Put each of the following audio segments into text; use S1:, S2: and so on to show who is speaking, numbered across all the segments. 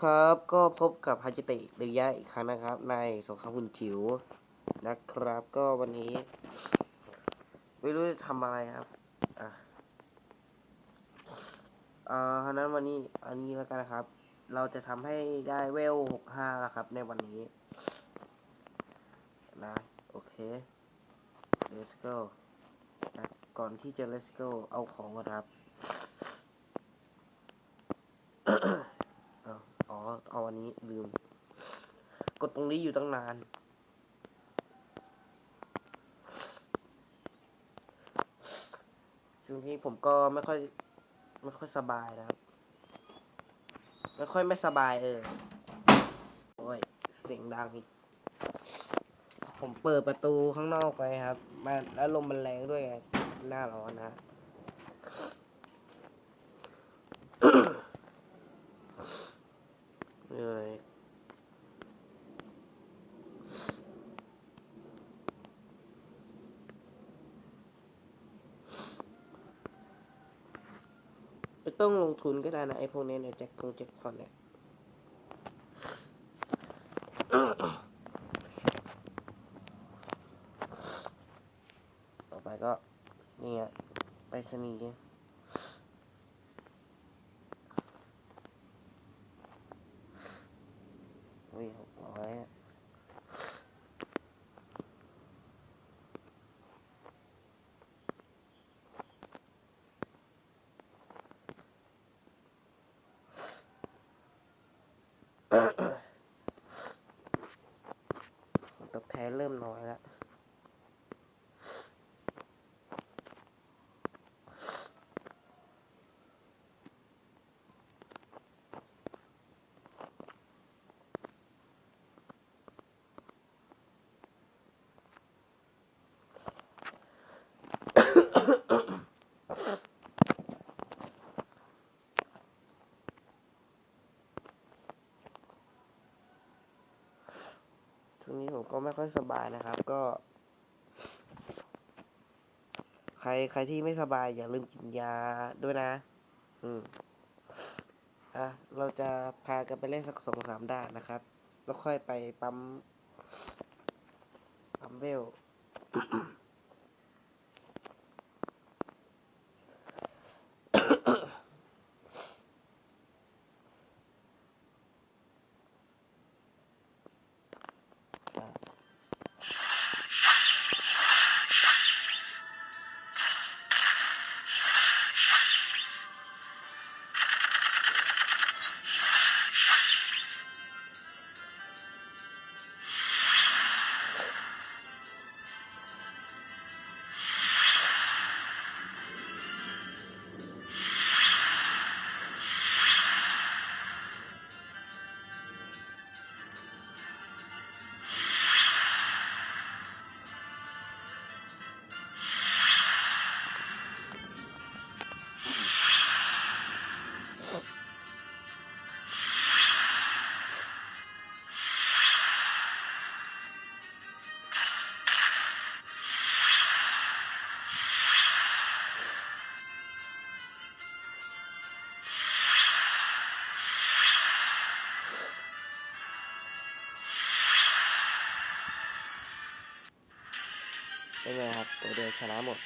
S1: ครับ ก็พบกับฮาจิติหรือยะอีกครั้งนะครับ ในสงครามหุ่นจิ๋วนะครับ ก็วันนี้ ไม่รู้จะทำอะไรครับ อะอ่าฉะนั้นวันนี้อันนี้แล้วกันนะครับ เราจะทำให้ได้เวลหกห้าแล้วครับ ในวันนี้ นะ โอเค let's go นะก่อนที่จะ let's go เอาของก่อนครับ เอาอ๋ ตอนนี้ลืม กดตรงนี้อยู่ตั้งนาน ช่วงนี้ผมก็ไม่ค่อย ไม่ค่อยสบายนะครับ ไม่ค่อยไม่สบายเออ โอ้ย เสียงดังอีก ผมเปิดประตูข้างนอกไปครับ มันแล้วลมมันแรงด้วยไงหน้าร้อนนะ เหนื่ยไม่ต้องลงทุนก็ได้นะ ไอ้พวกนี้เนี่ยแจ็คพงแจ็คพอตเนี่ยต่อไปก็ นี่ยไปสนีย์หกร้อยอะผลตอบแทน เริ่มน้อยแล้ว ช่วงนี้ผมก็ไม่ ค่อยสบายนะครับ ก็ ใครใครที่ไม่สบายอย่าลืมกินยาด้วยนะ อืมอะเราจะพากันไปเล่นสักสองสามด่านนะครับ แล้วค่อยไปปั๊มปั๊มเวล เป็นไงครับ ตัวเดียวชนะหมด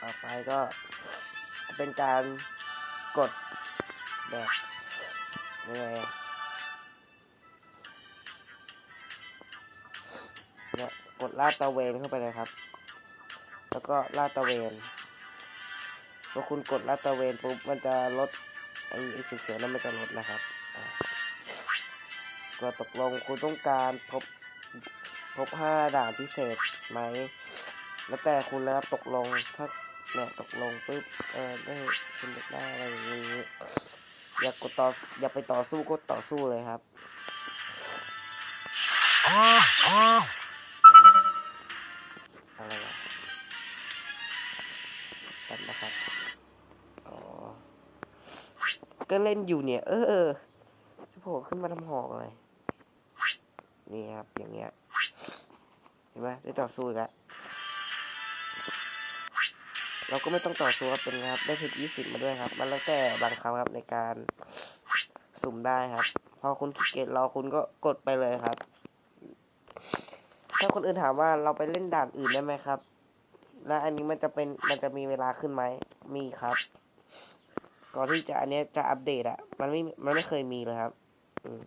S1: ต่อไปก็เป็นการกดแบบยังไงเนี่ยกดลาดตะเวนเข้าไปเลยครับ แล้วก็ลาดตะเวนพอคุณกดลาดตะเวนปุ๊บมันจะลด ไอ้ไอ้เขียๆนั้นมันจะลดนะครับก็ตกลงคุณต้องการพบพบห้าด่านพิเศษไหม แล้วแต่คุณแล้วครับตกลงถ้าเนี่ยตกลงปุ๊บเออได้คุณได้อะไรอย่างนี้อยากกดต่ออยากไปต่อสู้ก็ต่อสู้เลยครับ ก็เล่นอยู่เนี่ย เออจะโผล่ขึ้นมาทำหอกอะไรนี่ครับ อย่างเงี้ย เห็นไหมได้ต่อสู้แล้วเราก็ไม่ต้องต่อสู้ครับเป็นครับ ได้เพชรยี่สิบมาด้วยครับ มันแล้วแต่บางครั้งครับในการสุ่มได้ครับ พอคุณขี้เกียจรอคุณก็กดไปเลยครับ ถ้าคนอื่นถามว่าเราไปเล่นด่านอื่นได้ไหมครับ และอันนี้มันจะเป็นมันจะมีเวลาขึ้นไหมมีครับ ก่อนที่จะอันนี้จะอัปเดตอะมันไม่มันไม่เคยมีเลยครับอืม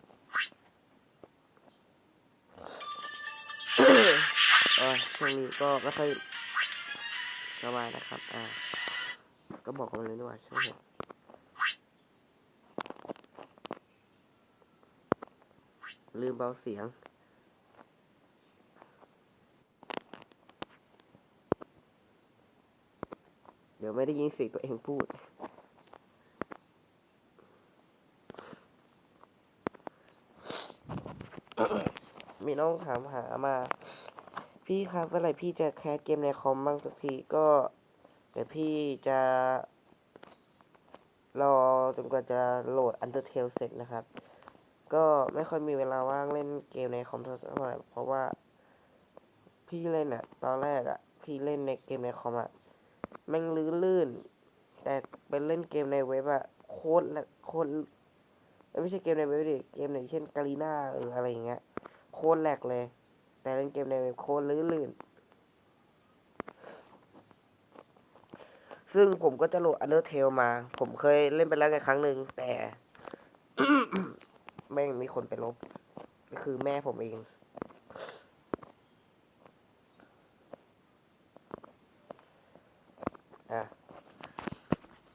S1: เออช่วงนี้ก็ไม่ค่อยสบายนะครับ อ่า ก็บอกกันเลยดีกว่าช่วงนี้ลืมเบาเสียงเดี๋ยวไม่ได้ยินเสียงตัวเองพูด มีน้องถามหามา พี่ครับเมื่อไหร่พี่จะแคสเกมในคอมบ้างสักทีก็เดี๋ยวพี่จะรอจนกว่าจะโหลด Undertale เสร็จนะครับ ก็ไม่ค่อยมีเวลาว่างเล่นเกมในคอมเท่าไหร่เพราะว่า พี่เล่นอะตอนแรกอะพี่เล่นในเกมในคอมอะแม่งลื่น แต่เป็นเล่นเกมในเว็บอะโคตรละโคตร ไม่ใช่เกมในเว็บดิเกมไหนเช่นกาลีนาหรืออะไรอย่างเงี้ยโคตรแหลกเลย แต่เล่นเกมในเว็บโคตรลื่นลื่นซึ่งผมก็จะโหลด Undertale มา ผมเคยเล่นไปแล้วไงครั้งหนึ่งแต่ แม่งมีคนไปลบ ก็คือแม่ผมเอง อะ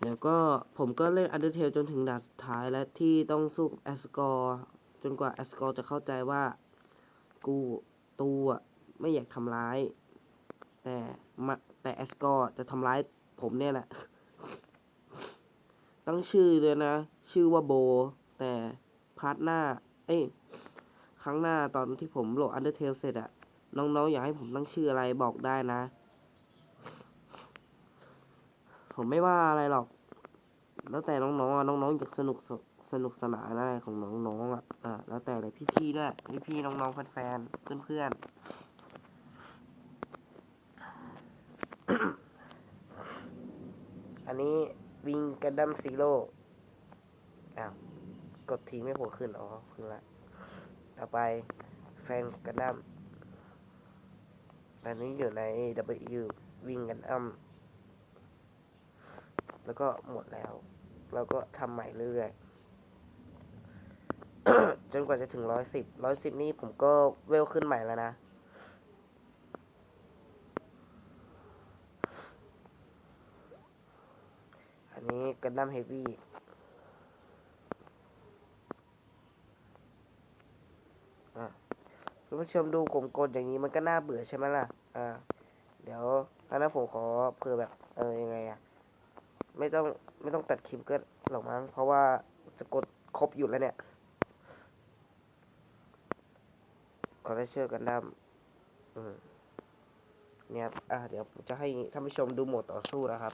S1: แล้วก็ผมก็เล่น Undertale จนถึงด่านสุด ท้ายและที่ต้องสู้กับแอสกอร์จนกว่าแอสกอร์จะเข้าใจว่า กูตูอะไม่อยากทำร้าย แต่แต่แอสกอร์จะทำร้ายผมเนี่ยแหละ ตั้งชื่อเลยนะ ชื่อว่าโบ แต่พาร์ทหน้า เอ้ย ครั้งหน้าตอนที่ผมโหลด Undertale เสร็จอะน้องๆ อยากให้ผมตั้งชื่ออะไรบอกได้นะ ผมไม่ว่าอะไรหรอก แล้วแต่น้องๆอะน้องๆอยากสนุกสสนุกสนานอะไรของน้องๆอะอ่าแล้วแต่เลยพี่ๆด้วยพี่ๆน้องๆแฟนๆเพื่อนๆอันนี้วิงกันดัมซีโร่อ้าวกดทีไม่โผล่ขึ้น อ๋อ ขึ้นละต่อไปแฟนกันดัมอันนี้อยู่ใน W วิงกันอัม แล้วก็หมดแล้ว เราก็ทำใหม่เรื่อยๆจนกว่าจะถึงร้อยสิบร้อยสิบนี่ผมก็เวลขึ้นใหม่แล้วนะ อันนี้กันดั้มเฮฟวี่คุณผู้ชมดูผมกดอย่างนี้มันก็น่าเบื่อใช่ไหมล่ะ อ่า เดี๋ยวถ้านั้นผมขอเผื่อแบบ เออยังไงอะ ไม่ต้องไม่ต้องตัดคลิปก็หรอกมั้งเพราะว่าจะกดครบอยู่แล้วเนี่ยขอได้เชื่อกันดั้มเนี่ยอะเดี๋ยวผมจะให้ท่านผู้ชมดูโหมดต่อสู้นะครับ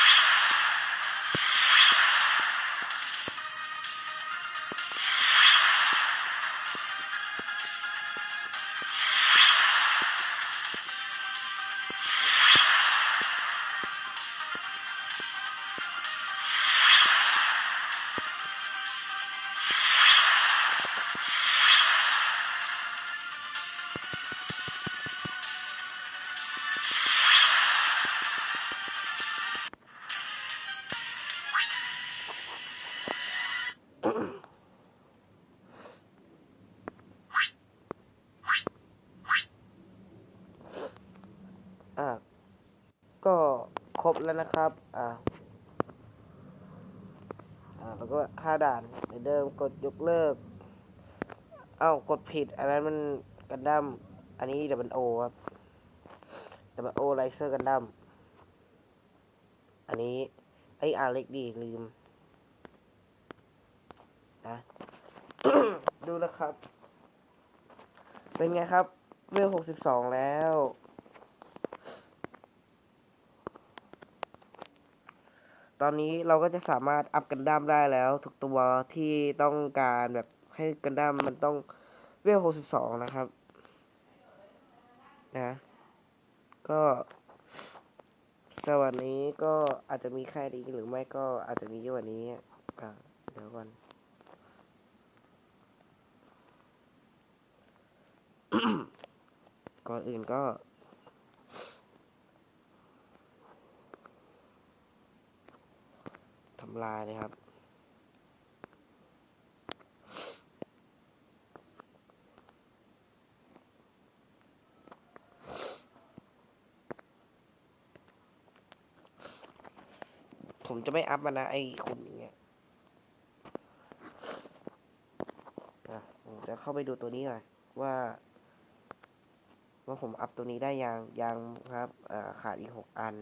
S1: ครบแล้วนะครับ อ่า อ่า แล้วก็ห้าด่านเหมือนเดิมกดยกเลิก เอ้ากดผิด อันนั้นมันกันดั้ม อันนี้ดับเบิลโอครับดับเบิลโอไลเซอร์กันดั้ม อันนี้ ไออาร์เล็กดีลืม นะ ดูแล้วครับ เป็นไงครับเวลหกสิบสองแล้ว ตอนนี้เราก็จะสามารถอัพกันดั้มได้แล้วทุกตัวที่ต้องการแบบให้กันดั้มมันต้องเวลหกสิบสองนะครับ นะ ก็สวัสดีก็อาจจะมีแค่นี้หรือไม่ก็อาจจะมีเยอะกว่านี้อ่าเดี๋ยวก่อนก่อนอื่นก็ ทำลายเลยครับ ผมจะไม่อัพมันนะไอ้คุณอย่างเงี้ยผมจะเข้าไปดูตัวนี้หน่อยว่าว่าผมอัพตัวนี้ได้ยังยังครับขาดอีกหกอัน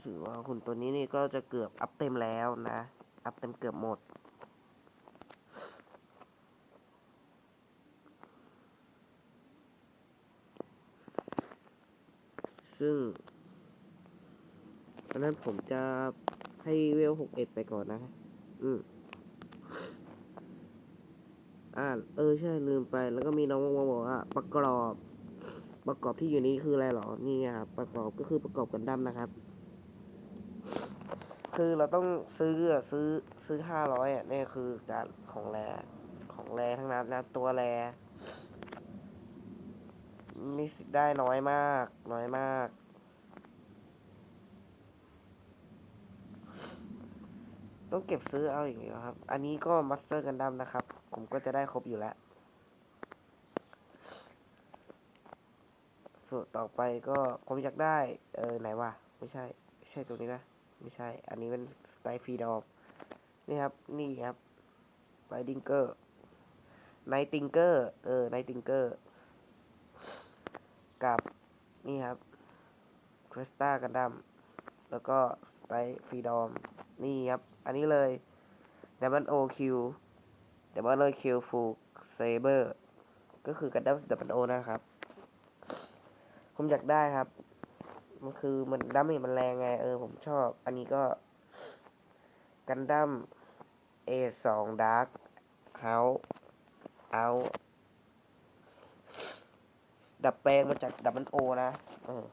S1: รู้สึกว่าคุณตัวนี้นี่ก็จะเกือบอัพเต็มแล้วนะ อัพเต็มเกือบหมด ซึ่งอันนั้นผมจะให้เวลหกเอ็ดไปก่อนนะ อืมอ่าเออใช่ลืมไป แล้วก็มีน้องมาบอกว่าประกอบ ประกอบที่อยู่นี้คืออะไรหรอ นี่ครับประกอบก็คือประกอบกันดั้มนะครับ คือเราต้องซื้อซื้อซื้อห้าร้อยอะนี่คือการของแรของแรทั้งนั้นนะตัวแรมีสิทธิ์ได้น้อยมาก น้อยมาก ต้องเก็บซื้อเอาอย่างเงี้ยครับ อันนี้ก็มัสเตอร์กันดั้มนะครับ ผมก็จะได้ครบอยู่แล้ว ส่วนต่อไปก็ผมอยากได้ เออไหนวะ ไม่ใช่ ไม่ใช่ตัวนี้นะ ไม่ใช่ อันนี้เป็นสไตล์ฟรีดอมนี่ครับ นี่ครับไ i ดิงเกอร์ไนติงเกอร์ เออไนติงเกอร์ กับ นี่ครับคริสตากันดัมแล้วก็สไตล์ฟรีดอมนี่ครับ อันนี้เลยดับเบิลโอคิวดับเบิลโอคิวฟูเซเบอร์ ก็คือกันดั้มดับเบิลโอนะครับ ผมอยากได้ครับ มันคือมันดั้มเมจมันแรงไง เออ ผมชอบ อันนี้ก็กันดั้มเอสองดาร์กเฮาเอาดับแปลงมาจากดับเบิลโอนะเออ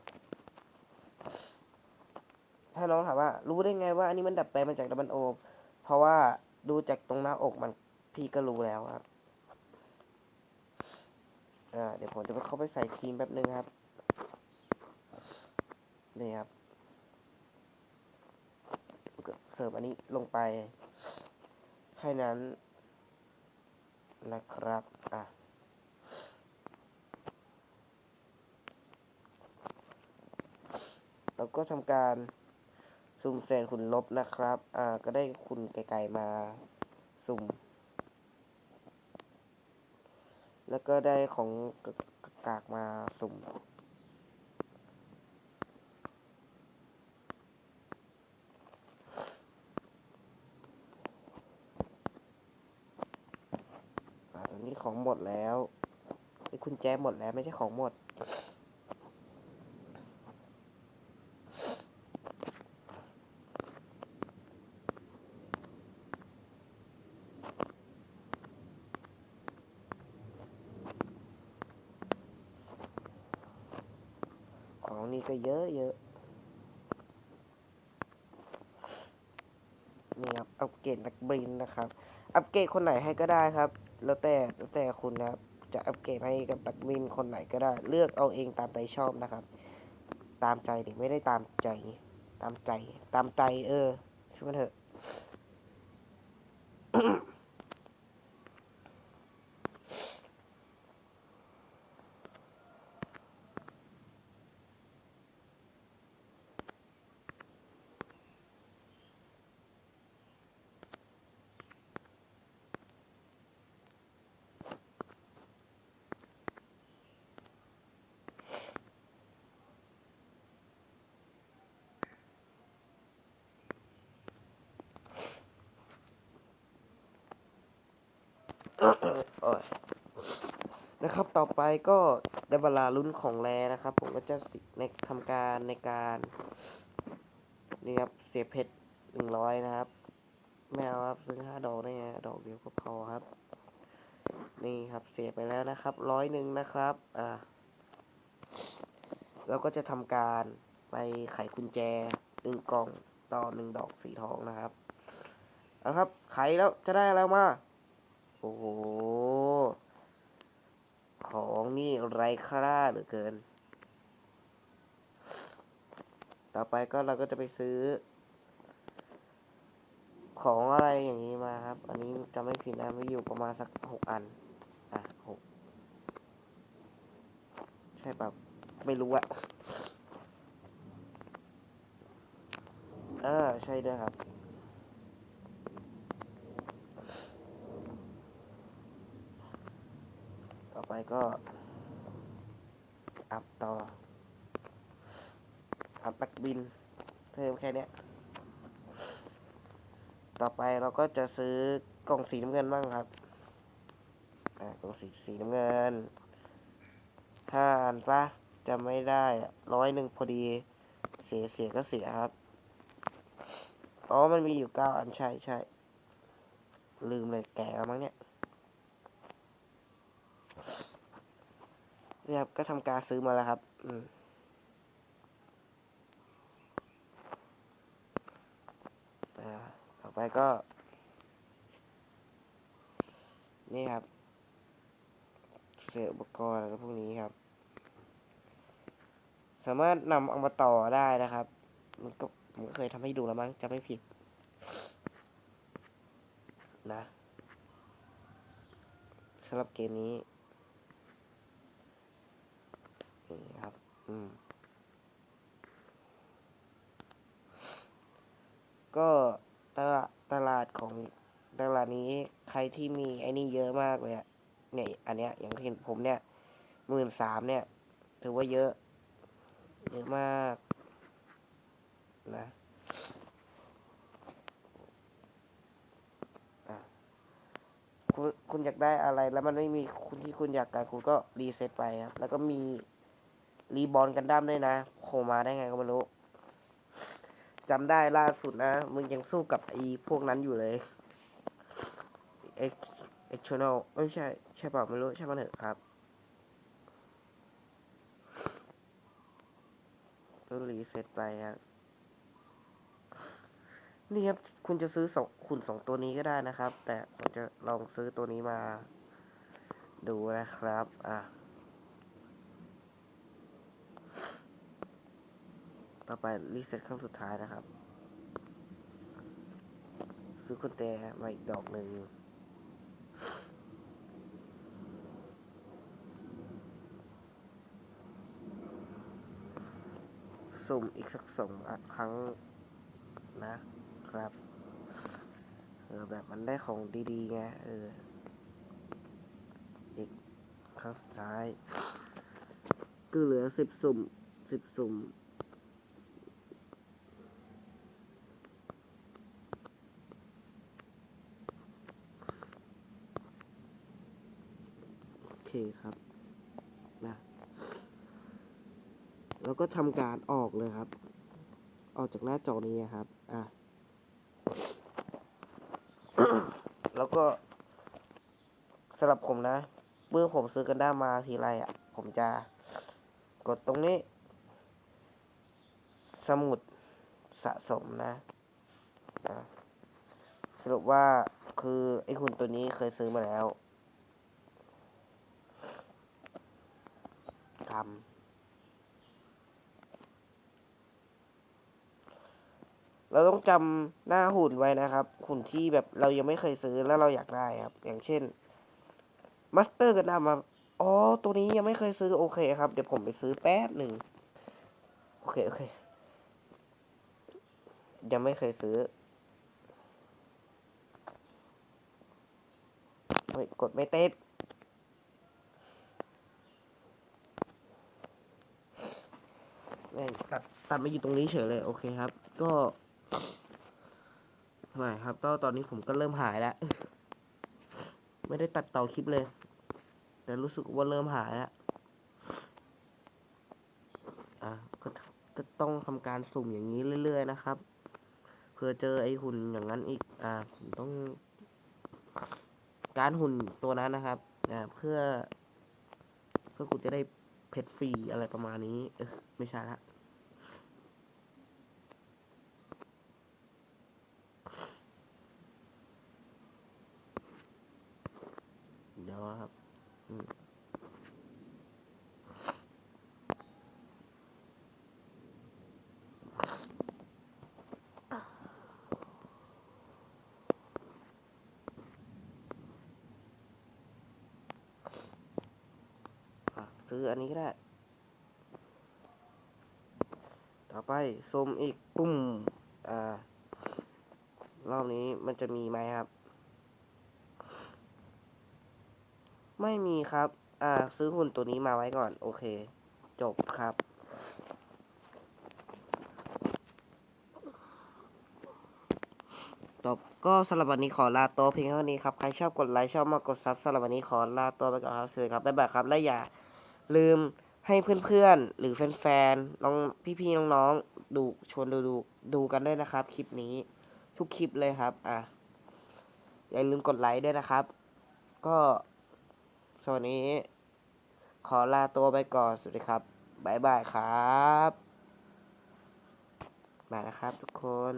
S1: ถ้าน้องถามว่า รู้ได้ไงว่าอันนี้มันดัดแปลงมาจากดับเบิลโอ เพราะว่าดูจากตรงหน้าอกมันพี่ก็รู้แล้วครับ อ่า เดี๋ยวผมจะไปเข้าไปใส่ครีมแป๊บนึงครับ นี่ครับเสิร์ฟอันนี้ลงไปแค่นั้นนะครับ อะแล้วก็ทำการสุ่มเศษขุนลบนะครับ อ่า ก็ได้คุณไกลๆมาสุ่ม แล้วก็ได้ของกากมาสุ่ม อ่าตอนนี้ ของหมดแล้วไอ้คุณแจหมดแล้วไม่ใช่ของหมด ของนี่ก็เยอะเยอะนี่ครับ อัปเกรดนักบินนะครับ อัปเกรดคนไหนให้ก็ได้ครับ แล้วแต่แล้วแต่คุณนะครับ จะอัปเกรดให้กับนักบินคนไหนก็ได้ เลือกเอาเองตามใจชอบนะครับ ตามใจดิไม่ได้ตามใจ ตามใจ ตามใจเออช่วยมันเถอะ นะครับต่อไปก็ได้เวลาลุ้นของแรนะครับ ผมก็จะในทำการในการนี่ครับเสียเพชรหนึ่งร้อยนะครับไม่เอาครับซื้อห้าดอกได้ไงดอกเดียวก็พอครับ นี่ครับเสียไปแล้วนะครับร้อยหนึ่งนะครับอ่าเราก็จะทำการไปไขกุญแจหนึ่งกล่องต่อหนึ่งดอกสีทองนะครับเอาครับไขแล้วจะได้แล้วมา อ้โห ของนี่ไร้ค่าเหลือเกิน ต่อไปก็เราก็จะไปซื้อ ของอะไรอย่างนี้มาครับ อันนี้จะไม่ผิดนะมีอยู่ประมาณสักหกอัน อะหกใช่ปะไม่รู้อะเออ ใช่ด้วยครับ ต่อไป ก็อัพต่อ อัพแบ็กบินเพิ่มแค่นี้ต่อไปเราก็จะซื้อกล่องสีน้ำเงินบ้างครับอ่ากล่องสีสีน้ำเงินห้าอันปะจะไม่ได้ร้อยหนึ่งพอดี เสียเสียก็เสียครับ อ๋อ มันมีอยู่เก้าอันใช่ใช่ลืมเลยแก่แล้วมั้งเนี่ย นี่ครับ ก็ทำการซื้อมาแล้วครับ อืมต่อไปก็ นี่ครับ เสืออุปกรณ์อะไรพวกนี้ครับ สามารถนำเอามาต่อได้นะครับ มันก็ผมก็เคยทำให้ดูแล้วมั้งจะไม่ผิด นะสำหรับเกมนี้ครับ อืม ก็ตลาดตลาดของตลาดนี้ใครที่มีไอ้นี่เยอะมากเลยอะเนี่ยอันเนี้ยอย่างที่เห็นผมเนี่ยหมื่นสามเนี่ย ถือว่าเยอะ เยอะมากนะอะคุณคุณอยากได้อะไรแล้วมันไม่มีคุณที่คุณอยากการคุณก็รีเซ็ตไปครับแล้วก็มี รีบอลกันดั้มด้วยนะโผล่มาได้ไงก็ไม่รู้จำได้ล่าสุดนะ มึงยังสู้กับไอ้พวกนั้นอยู่เลยเอ็กเอ็กชแนลไม่ใช่ ใช่เปล่าไม่รู้ ใช่มันเถอะครับต้องรีเซ็ตไปครับนี่ครับ คุณจะซื้อสองขุนสองตัวนี้ก็ได้นะครับ แต่ผมจะลองซื้อตัวนี้มา ดูนะครับ อะ ต่อไปรีเซ็ตครั้งสุดท้ายนะครับ ซื้อกุญแจมาอีกดอกหนึ่งสุ่มอีกสักสองอะครั้งนะครับ เออแบบมันได้ของดีๆไงเอออีกครั้งสุดท้ายก็เหลือสิบสุ่มสิบสุ่ม คครับนะแล้วก็ทำการออกเลยครับ ออกจากหน้าจอนี้ครับอะแล้วก็สำหรับผมนะเมื่อผมซื้อกันด้ามาทีไรอะ ผมจะกดตรงนี้ สมุดสะสมนะะสรุปว่าคือไอ้คุณตัวนี้เคยซื้อมาแล้ว ทำเราต้องจำหน้าหุ่นไว้นะครับ หุ่นที่แบบเรายังไม่เคยซื้อแล้วเราอยากได้ครับ อย่างเช่นมาสเตอร์กันดั้มมาอ๋อ ตัวนี้ยังไม่เคยซื้อโอเคครับ เดี๋ยวผมไปซื้อแป๊บหนึ่ง โอเค โอเค ยังไม่เคยซื้อเฮ้ยกดไม่เต้น แม่งตัดตัดมาอยู่ตรงนี้เฉยเลยโอเคครับ ก็ไม่ครับก็ตอนนี้ผมก็เริ่มหายแล้ว ไม่ได้ตัดต่อคลิปเลย แต่รู้สึกว่าเริ่มหายอะอะก็ก็ต้องทำการสุ่มอย่างนี้เรื่อย ๆ นะครับเพื่อเจอไอ้หุ่นอย่างนั้นอีกอ่าผมต้อง การหุ่นตัวนั้นนะครับอ่าเพื่อ เพื่อคุณจะได้เพชรฟรีอะไรประมาณนี้ เออไม่ใช่ละ เดี๋ยวนะครับอืมอะ ซื้ออันนี้ก็ได้ ต่อไปซูมอีกปุ้มอ่า รอบนี้มันจะมีไหมครับ ไม่มีครับ อ่า ซื้อหุ่นตัวนี้มาไว้ก่อน โอเค จบครับ จบก็สำหรับวันนี้ขอลาตัวเพียงเท่านี้ครับ ใครชอบกดไลค์ชอบมากดซับสำหรับวันนี้ขอลาตัวไปก่อนครับสวัสดีครับบ๊ายบายครับ และอย่าลืมให้เพื่อนๆ หรือแฟนๆน้องพี่ๆน้องๆดูชวนดูดูดูกันด้วยนะครับ คลิปนี้ทุกคลิปเลยครับ อะ อย่าลืมกดไลค์ด้วยนะครับ ก็ ส่วนนี้ ขอลาตัวไปก่อน สวัสดีครับบายบายครับบายนะครับทุกคน